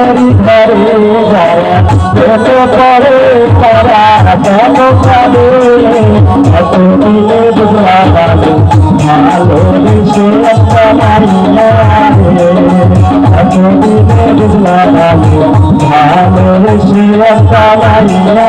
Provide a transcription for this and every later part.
বেশি কামাইয়া রে দিলে বুঝলাম ভালো বেশি কামাইয়া রে করে তারা কেন কাঁদে এত দিলে বুঝলাম ভালো বেশি একটা মারিয়া এত দিলে বুঝলাম ভালো বেশি একটা মারিয়া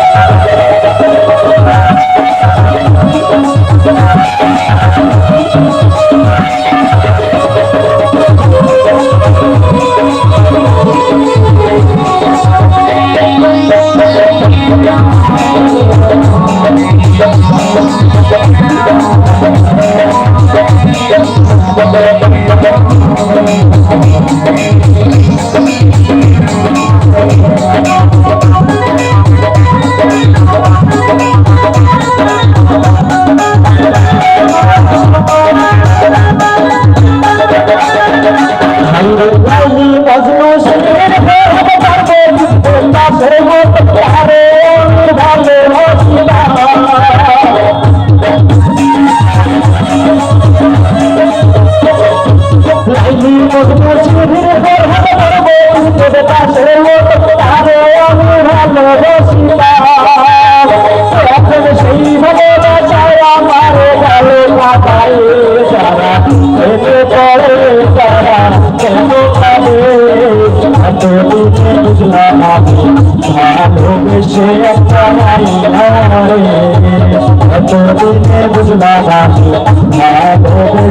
ভালোবেসে। একটা বুঝলাম ভালোবেসে